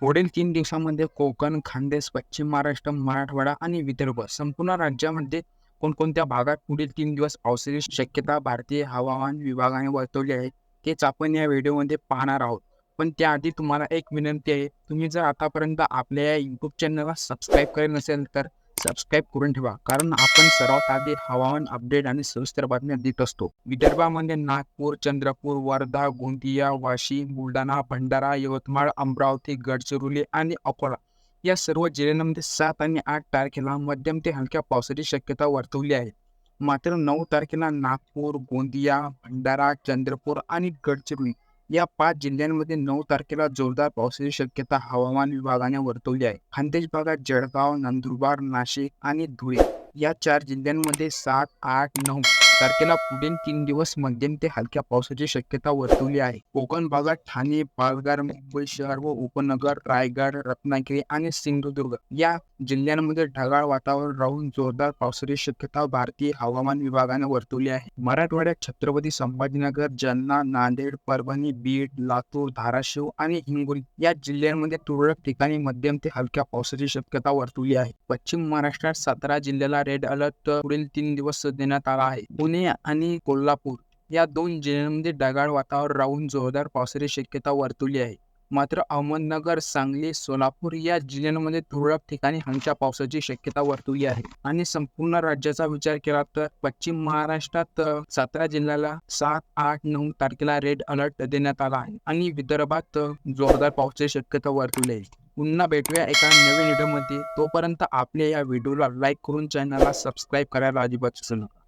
पुढील तीन दिवसामध्ये कोकण खानदेश पश्चिम महाराष्ट्र मराठवाडा आणि विदर्भ संपूर्ण राज्यामध्ये कोणकोणत्या भागात पुढील तीन दिवस पावसाची शक्यता भारतीय हवामान विभागाने वर्तवली आहे तेच आपण या व्हिडिओमध्ये पाहणार आहोत. पण त्याआधी तुम्हाला एक विनंती आहे तुम्ही जर आतापर्यंत आपल्या या यूट्यूब चॅनलला सबस्क्राईब करेल नसेल तर सबस्क्राईब करून ठेवा. कारण आपण सर्वात आधी हवामान अपडेट आणि सविस्तर बातम्या देत असतो. विदर्भामध्ये नागपूर चंद्रपूर वर्धा गोंदिया वाशिम बुलढाणा भंडारा यवतमाळ अमरावती गडचिरोली आणि अकोला या सर्व जिल्ह्यांमध्ये सात आणि आठ तारखेला मध्यम ते हलक्या पावसाची शक्यता वर्तवली आहे. मात्र नऊ तारखेला नागपूर गोंदिया भंडारा चंद्रपूर आणि गडचिरोली या पाच जिल्ह्यांमध्ये नऊ तारखेला जोरदार पावसाची शक्यता हवामान विभागाने वर्तवली आहे. खानदेश भागात जळगाव नंदुरबार नाशिक आणि धुळे. या चार जिल्ह्यांमध्ये सात आठ नऊ तारखेला पुढील तीन दिवस मध्यम ते हलक्या पावसाची शक्यता वर्तवली आहे. कोकण भागात ठाणे पालघर मुंबई शहर व उपनगर रायगड रत्नागिरी आणि सिंधुदुर्ग या जिल्ह्यांमध्ये ढगाळ वातावरण राहून जोरदार पावसाची शक्यता भारतीय हवामान विभागाने वर्तवली आहे. मराठवाड्यात छत्रपती संभाजीनगर जालना नांदेड परभणी बीड लातूर धाराशिव आणि हिंगोली या जिल्ह्यांमध्ये तुरळक ठिकाणी मध्यम ते हलक्या पावसाची शक्यता वर्तवली आहे. पश्चिम महाराष्ट्रात सातारा जिल्ह्याला रेड अलर्ट पुढील तीन दिवस देण्यात आला आहे. पुणे आणि कोल्हापूर या दोन जिल्ह्यांमध्ये ढगाळ वातावरण राहून जोरदार पावसाची शक्यता वर्तवली आहे. मात्र अहमदनगर सांगली सोलापूर या जिल्ह्यांमध्ये तुरळक ठिकाणी हलक्या पावसाची शक्यता वर्तवली आहे. आणि संपूर्ण राज्याचा विचार केला तर पश्चिम महाराष्ट्रात सातारा जिल्ह्याला सात आठ नऊ तारखेला रेड अलर्ट देण्यात आला आहे. आणि विदर्भात जोरदार पावसाची शक्यता वर्तवली आहे. पुन्हा भेटूया एका नवीन व्हिडिओमध्ये तोपर्यंत आपल्या या व्हिडिओला लाईक करून चॅनलला सबस्क्राईब करायला अजिबात विसरू नका.